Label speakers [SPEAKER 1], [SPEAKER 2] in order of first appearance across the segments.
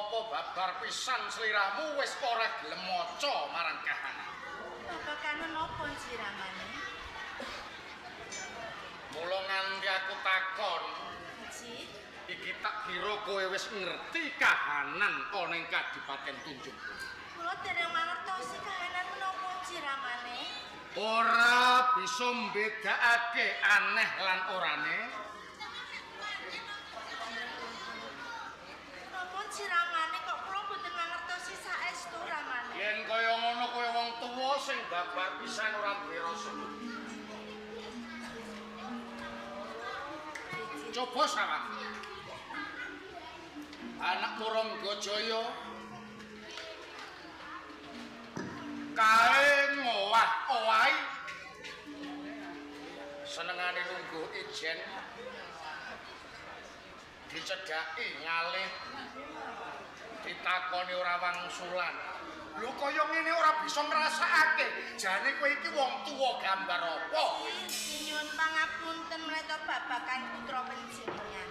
[SPEAKER 1] Apa babar pisan sliramu wis ora gelem maca marang kahanan?
[SPEAKER 2] Bapak kanon apa jiramane?
[SPEAKER 1] Mula nganti aku takon,
[SPEAKER 2] Ji,
[SPEAKER 1] iki tak kira kowe wis ngerti kahanan ana ing Kadipaten Tunjung.
[SPEAKER 2] kula dereng mangertosi kahanan menapa jiramane?
[SPEAKER 1] Ora bisa mbedakake aneh lan orane.
[SPEAKER 2] Jiramane kok kula boten mangertosi saestu ramane?
[SPEAKER 1] Yen kaya ngono kowe wong tuwa sing babar pisan ora duwe rasa. Coba sawat. Anak murung Gajaya kae ngowah-owahi senengane nunggu ijen dicedhaki ngalih ditakoni ora wangsulan. Lho kaya ngene ora bisa ngrasakake. Jane kowe iki wong tuwa gambar apa?
[SPEAKER 2] Nyuwun pangapunten menawa babakan putra panjenengan.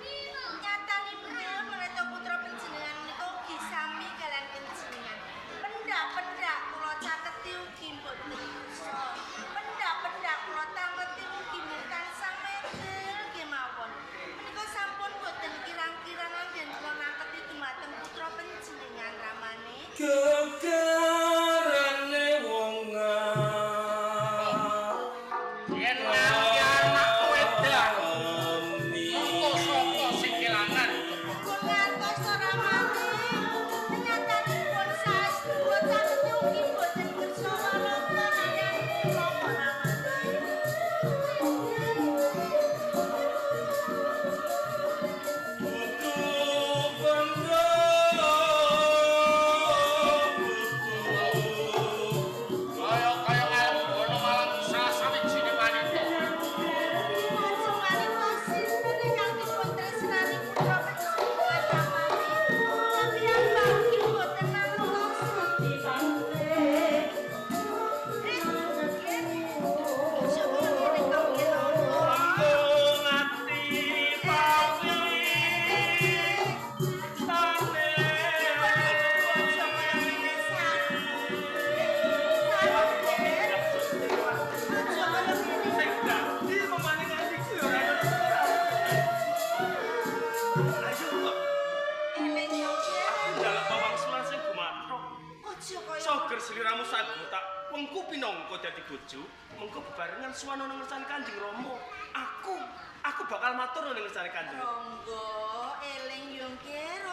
[SPEAKER 3] Soger seliramu sagu tak wengku pinangka dadi bojo, mengko bebarengan suwana nang ngersane Kanjeng Rama. Aku, aku bakal matur nang ngersane Kanjeng.
[SPEAKER 2] Ronggo, eling yung kira